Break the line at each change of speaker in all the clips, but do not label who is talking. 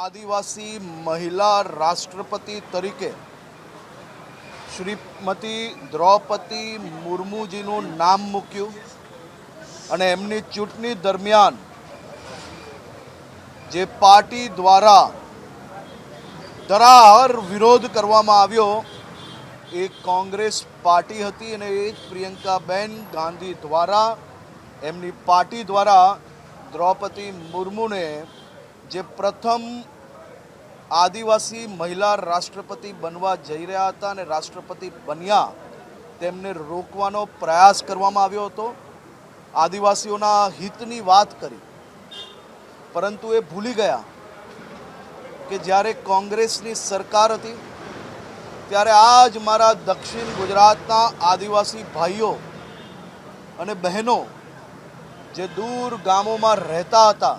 આદિવાસી મહિલા રાષ્ટ્રપતિ તરીકે શ્રીમતી દ્રૌપદી મુર્મુજીનું નામ મૂક્યું અને એમની ચૂંટણી દરમિયાન જે પાર્ટી દ્વારા ધરાહર વિરોધ કરવામાં આવ્યો, એ કોંગ્રેસ પાર્ટી હતી અને એ જ પ્રિયંકાબેન ગાંધી દ્વારા, એમની પાર્ટી દ્વારા દ્રૌપદી મુર્મુને જે પ્રથમ આદિવાસી મહિલા રાષ્ટ્રપતિ બનવા જઈ રહ્યા હતા અને રાષ્ટ્રપતિ બન્યા, તેમને રોકવાનો પ્રયાસ કરવામાં આવ્યો હતો. આદિવાસીઓના હિતની વાત કરી, પરંતુ એ ભૂલી ગયા કે જ્યારે કોંગ્રેસની સરકાર હતી, ત્યારે આ જ મારા દક્ષિણ ગુજરાતના આદિવાસી ભાઈઓ અને બહેનો જે દૂર ગામોમાં રહેતા હતા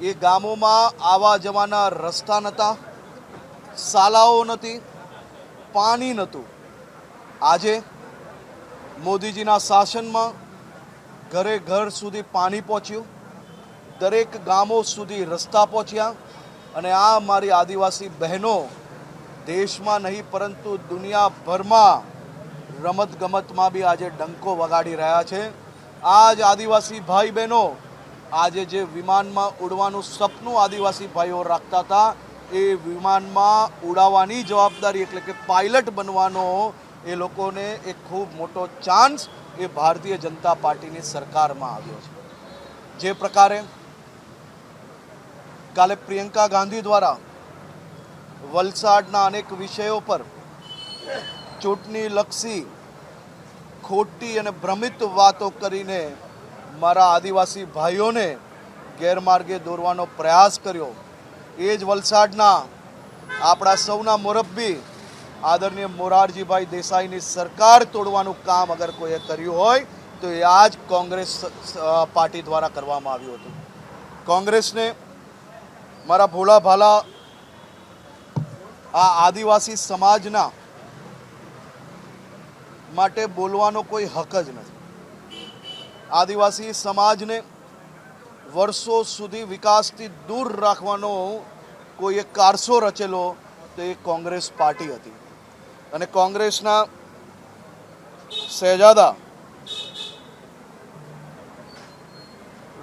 એ ગામોમાં આવવા જવાના રસ્તા નહોતા શાલાઓ નહોતી પાણી નહોતું આજે મોદીજીના શાસનમાં ઘરે ઘર સુધી પાણી પહોંચ્યું, દરેક ગામો સુધી રસ્તા પહોંચ્યા અને આ મારી આદિવાસી બહેનો દેશમાં નહીં, પરંતુ દુનિયાભરમાં રમતગમતમાં બી આજે ડંકો વગાડી રહ્યા છે. આ જ આદિવાસી ભાઈ બહેનો આજે જે વિમાનમાં ઉડવાનું સપનું આદિવાસી ભાઈઓ રાખતા હતા, એ વિમાનમાં ઉડાવવાની જવાબદારી એટલે કે પાયલટ બનવાનો એ લોકોને એક ખૂબ મોટો ચાન્સ એ ભારતીય જનતા પાર્ટીની સરકારમાં આવ્યો છે. જે પ્રકારે કાલે પ્રિયંકા ગાંધી દ્વારા વલસાડના અનેક વિષયો પર ચૂંટણી લક્ષી ખોટી અને ભ્રમિત વાતો કરીને મારા આદિવાસી ભાઈઓને ગેરમાર્ગે દોરવાનો પ્રયાસ કર્યો. એ જ વલસાડના આપણા સૌના મોરબ્બી આદરણીય મોરારજીભાઈ દેસાઈની સરકાર તોડવાનું કામ અગર કોઈએ કર્યું હોય, તો એ આ જ કોંગ્રેસ પાર્ટી દ્વારા કરવામાં આવ્યું હતું. કોંગ્રેસને મારા ભોલા ભાલા આ આદિવાસી સમાજના માટે બોલવાનો કોઈ હક જ નથી. આદિવાસી સમાજને વર્ષો સુધી વિકાસથી દૂર રાખવાનો કોઈ એક કારસો રચેલો તો કોંગ્રેસ પાર્ટી હતી. અને કોંગ્રેસના શહેજાદા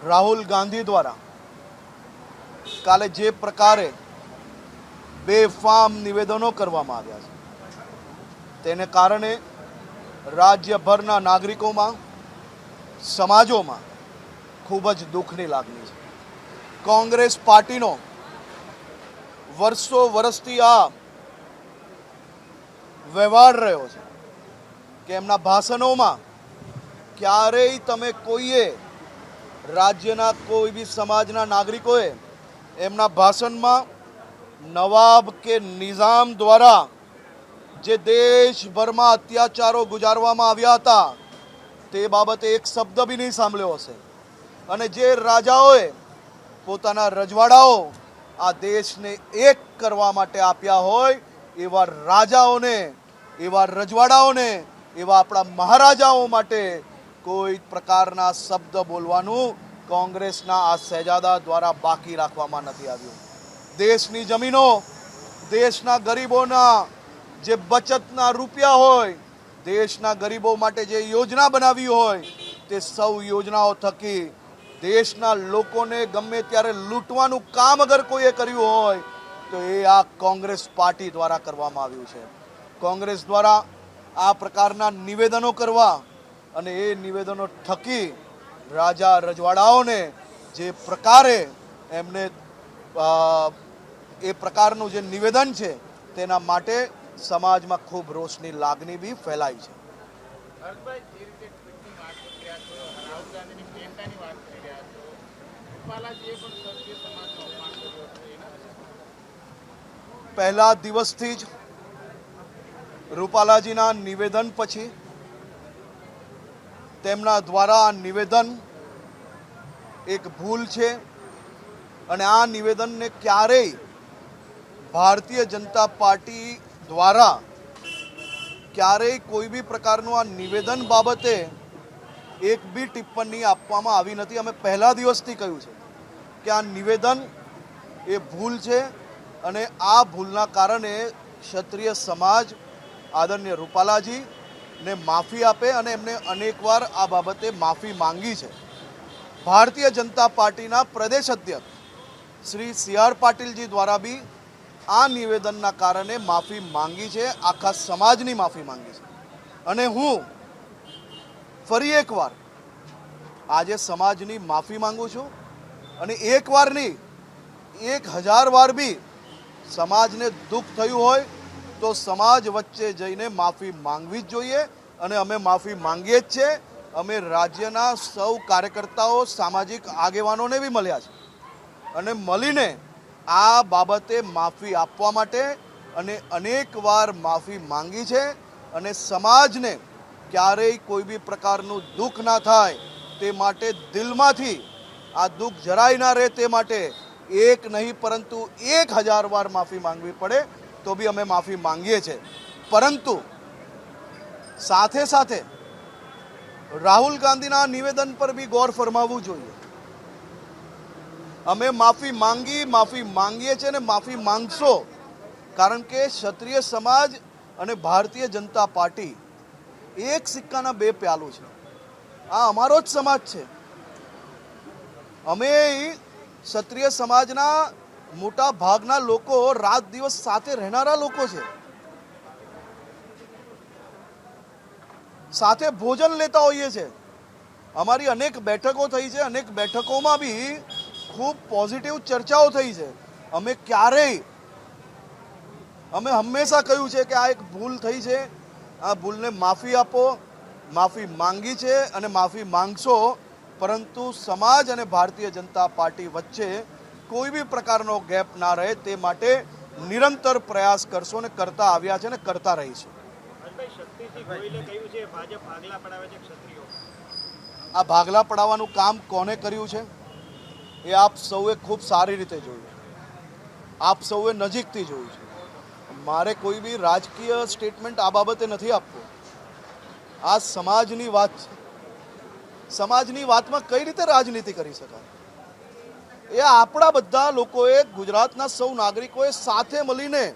રાહુલ ગાંધી દ્વારા કાલે જે પ્રકારે બેફામ નિવેદનો કરવામાં આવ્યા છે, તેને કારણે રાજ્યભરના નાગરિકોમાં સમાજોમાં ખૂબ જ દુઃખની લાગણી છે. કોંગ્રેસ પાર્ટીનો વર્ષો વર્ષથી આ વ્યવહાર રહ્યો છે કે એમના ભાષણોમાં ક્યારેય તમે કોઈએ રાજ્યના કોઈ બી સમાજના નાગરિકોએ એમના ભાષણમાં નવાબ કે નિઝામ દ્વારા જે દેશભરમાં અત્યાચારો ગુજારવામાં આવ્યા હતા તે બાબતે એક શબ્દ બી નહીં સાંભળ્યો હશે. અને જે રાજાઓએ પોતાના રજવાડાઓ આ દેશને એક કરવા માટે આપ્યા હોય, એવા રાજાઓને, એવા રજવાડાઓને, એવા આપણા મહારાજાઓ માટે કોઈ પ્રકારના શબ્દ બોલવાનું કોંગ્રેસના આ સહેજાદા દ્વારા બાકી રાખવામાં નથી આવ્યું. દેશની જમીનો, દેશના ગરીબોના જે બચતના રૂપિયા હોય દેશના ગરીબો માટે જે યોજના બનાવી હોય, તે સૌ યોજનાઓ થકી દેશના લોકોને ગમે ત્યારે લૂંટવાનું કામ અગર કોઈએ કર્યું હોય, તો એ આ કોંગ્રેસ પાર્ટી દ્વારા કરવામાં આવ્યું છે. કોંગ્રેસ દ્વારા આ પ્રકારના નિવેદનો કરવા અને એ નિવેદનો થકી રાજા રજવાડાઓને જે પ્રકારે એમને એ પ્રકારનું જે નિવેદન છે, તેના માટે સમાજમાં ખૂબ રોષની લાગણી બી ફેલાઈ છે. પહેલા દિવસથી જ રૂપાલાજીના નિવેદન પછી તેમના દ્વારા આ નિવેદન એક ભૂલ છે અને આ નિવેદનને ક્યારેય ભારતીય જનતા પાર્ટી દ્વારા ક્યારેય કોઈ બી પ્રકારનું આ નિવેદન બાબતે એક બી ટિપ્પણી આપવામાં આવી નથી. અમે પહેલા દિવસથી કહ્યું છે કે આ નિવેદન એ ભૂલ છે અને આ ભૂલના કારણે ક્ષત્રિય સમાજ આદરણીય રૂપાલાજી ને માફી આપે અને એમને અનેકવાર આ બાબતે માફી માંગી છે. ભારતીય જનતા પાર્ટીના પ્રદેશ અધ્યક્ષ શ્રી સી આર પાટીલજી દ્વારા બી આ નિવેદનના કારણે માફી માંગી છે, આખા સમાજની માફી માંગી છે. અને હું ફરી એકવાર આજે સમાજની માફી માંગુ છું અને એકવાર નહીં, એક હજાર વાર બી સમાજને દુઃખ થયું હોય તો સમાજ વચ્ચે જઈને માફી માંગવી જ જોઈએ અને અમે માફી માંગીએ જ છે અમે રાજ્યના સૌ કાર્યકર્તાઓ, સામાજિક આગેવાનોને બી મળ્યા છે. અને મળીને આ બાબતે માફી આપવા માટે અને અનેકવાર માફી માંગી છે અને સમાજને ક્યારેય કોઈ બી પ્રકારનું દુઃખ ના થાય તે માટે દિલમાંથી આ દુઃખ જરાય ના રહે તે માટે એક નહીં, પરંતુ એક હજાર વાર માફી માંગવી પડે તો બી અમે માફી માંગીએ છીએ. પરંતુ સાથે સાથે રાહુલ ગાંધીના નિવેદન પર બી ગૌર ફરમાવવું જોઈએ. અમે માફી માંગી, માફી માંગીએ છીએ અને માફી માંગશો. કારણ કે ક્ષત્રિય સમાજ અને ભારતીય જનતા પાર્ટી એક સિક્કાના બે પ્યાલું છે. આ અમારો જ સમાજ છે. અમે ક્ષત્રિય સમાજના મોટા ભાગના લોકો રાત દિવસ સાથે રહેનારા લોકો છે. સાથે ભોજન લેતા હોઈએ છે. અમારી અનેક બેઠકો થઈ છે, અનેક બેઠકોમાં બી ખૂબ પોઝિટિવ ચર્ચાઓ થઈ છે. અમે ક્યારેય અમે હંમેશા કહ્યું છે કે આ એક ભૂલ થઈ છે. આ ભૂલને માફી આપો માફી માંગી છે અને માફી માંગશો પરંતુ સમાજ અને ભારતીય જનતા પાર્ટી વચ્ચે કોઈ બી પ્રકારનો ગેપ ના રહે તે માટે નિરંતર પ્રયાસ કરશો ને કરતા આવ્યા છે અને કરતા
કહ્યું છે
આ ભાગલા પડાવવાનું કામ કોને કર્યું છે? એ આપ સૌએ ખૂબ સારી રીતે જોયું આપ સૌએ નજીકથી જોયું છે. મારે કોઈ બી રાજકીય સ્ટેટમેન્ટ આ બાબતે નથી આપવું. આ સમાજની વાત છે. સમાજની વાતમાં કઈ રીતે રાજનીતિ કરી શકાય? એ આપણા બધા લોકોએ ગુજરાતના સૌ નાગરિકોએ સાથે મળીને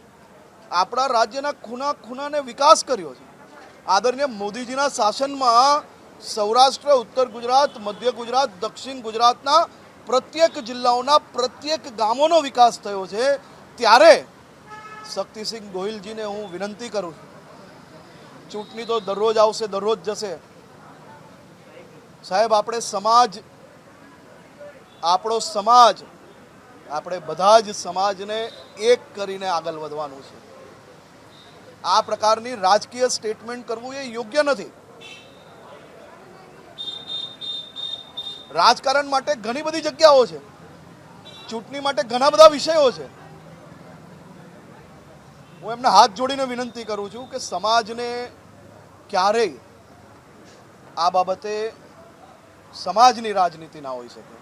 આપણા રાજ્યના ખૂના ખૂનાને વિકાસ કર્યો છે. આદરણીય મોદીજીના શાસનમાં સૌરાષ્ટ્ર, ઉત્તર ગુજરાત, મધ્ય ગુજરાત, દક્ષિણ ગુજરાતના પ્રત્યેક જિલ્લાઓના પ્રત્યેક ગામોનો વિકાસ થયો છે, ત્યારે શક્તિસિંહ ગોહિલજીને હું વિનંતી કરું છું. ચૂંટણી તો દરરોજ આવશે, દરરોજ જશે. સાહેબ, આપણે સમાજ, આપણો સમાજ, આપણે બધા જ સમાજને એક કરીને આગળ વધવાનું છે. આ પ્રકારની રાજકીય સ્ટેટમેન્ટ કરવું એ યોગ્ય નથી. રાજકારણ માટે ઘણી બધી જગ્યાઓ છે. ચૂંટણી માટે ઘણા બધા વિષયો છે. હું એમને હાથ જોડીને વિનંતી કરું છું કે સમાજને ક્યારેય આ બાબતે સમાજની રાજનીતિ ના હોઈ શકે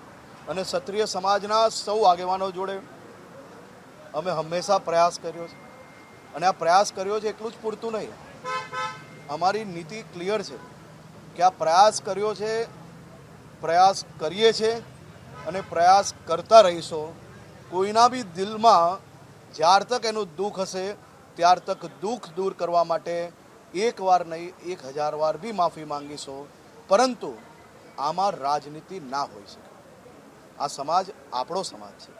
અને ક્ષત્રિય સમાજના સૌ આગેવાનો જોડે અમે હંમેશા પ્રયાસ કર્યો છે. અને આ પ્રયાસ કર્યો છે એટલું જ પૂરતું નહીં. અમારી નીતિ ક્લિયર છે કે આ પ્રયાસ કર્યો છે પ્રયાસ કરીએ છીએ અને પ્રયાસ કરતા રહીશો, કોઈના બી દિલમાં જ્યાર તક એનું દુઃખ હશે, ત્યાર તક દુઃખ દૂર કરવા માટે એક વાર નહીં, એક હજાર વાર બી માફી માંગીશો, પરંતુ આમાં રાજનીતિ ના હોઈ શકે. આ સમાજ આપણો સમાજ છે.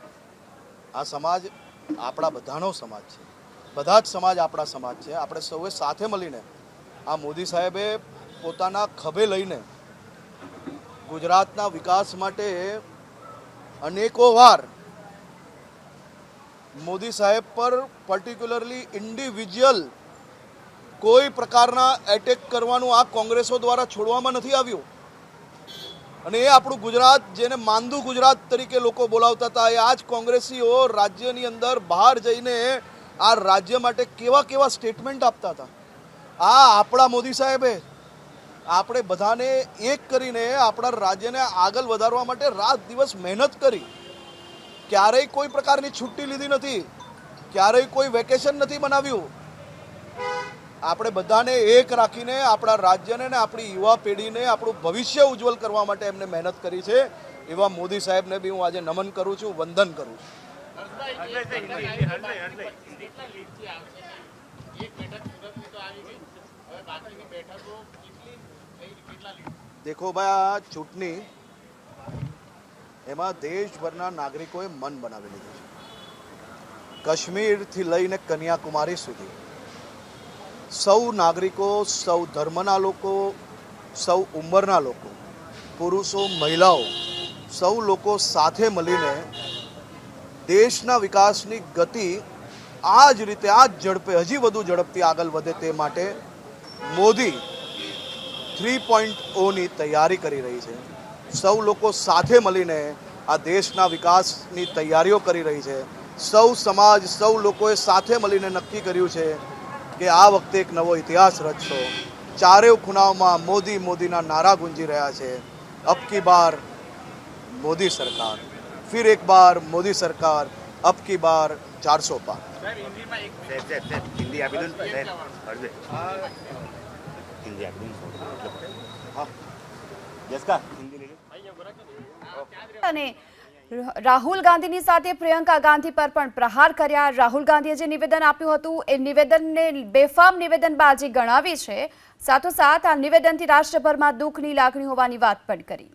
આ સમાજ આપણા બધાનો સમાજ છે. બધા જ સમાજ આપણા સમાજ છે. આપણે સૌએ સાથે મળીને આ મોદી સાહેબે પોતાના ખભે લઈને ગુજરાતના વિકાસ માટે અનેકો વાર મોદી સાહેબ પર પર્ટિક્યુલરલી ઇન્ડિવિજ્યુઅલ કોઈ પ્રકારના એટેક કરવાનું આ કોંગ્રેસો દ્વારા છોડવામાં નથી આવ્યું. અને એ આપણું ગુજરાત જેને માંદુ ગુજરાત તરીકે લોકો બોલાવતા હતા, એ આ જ કોંગ્રેસીઓ રાજ્યની અંદર બહાર જઈને આ રાજ્ય માટે કેવા કેવા સ્ટેટમેન્ટ આપતા હતા. આ આપણા મોદી સાહેબે આપણે બધાને એક કરીને આપણા રાજ્યને આગળ વધારવા માટે રાત દિવસ મહેનત કરી. ક્યારેય કોઈ પ્રકારની છુટ્ટી લીધી નથી. ક્યારેય કોઈ વેકેશન નથી બનાવ્યું આપણે બધાને એક રાખીને આપણા રાજ્યને ને આપણી યુવા પેઢીને આપણું ભવિષ્ય ઉજ્જવલ કરવા માટે એમને મહેનત કરી છે. એવા મોદી સાહેબને બી હું આજે નમન કરું છું, વંદન કરું છું. દેખો ભાઈ, આ ચૂંટણી એમાં દેશભરના નાગરિકોએ મન બનાવી લીધું છે. કાશ્મીરથી લઈને કન્યાકુમારી સુધી. સૌ નાગરિકો, સૌ ધર્મના લોકો, સૌ ઉંમરના લોકો, પુરુષો, મહિલાઓ, સૌ લોકો સાથે મળીને દેશના વિકાસની ગતિ આ જ રીતે, આ જ ઝડપે, હજી વધુ ઝડપથી આગળ વધે તે માટે મોદી થ્રી પોઈન્ટ ઓની તૈયારી કરી રહી છે. સૌ લોકો સાથે મળીને આ દેશના વિકાસની તૈયારીઓ કરી રહી છે. સૌ સમાજ, સૌ લોકોએ સાથે મળીને નક્કી કર્યું છે કે આ વખતે એક નવો ઇતિહાસ રચશો. ચારેય ખૂણાઓમાં મોદી મોદીના નારા ગુંજી રહ્યા છે. અબ કી બાર, મોદી સરકાર. ફિર એક બાર, મોદી સરકાર, અબ કી બાર, ચારસો પાર
હિન્દી આપી દો ને એટલે હા જસકા હિન્દી લઈ
અને રાહુલ ગાંધીની સાથે પ્રિયંકા ગાંધી પર પણ પ્રહાર કર્યા. રાહુલ ગાંધીએ જે નિવેદન આપ્યું હતું એ નિવેદનને બેફામ નિવેદનબાજી ગણાવી છે. સાથોસાથ આ નિવેદનથી રાષ્ટ્રભરમાં દુઃખની લાગણી હોવાની વાત પણ કરી.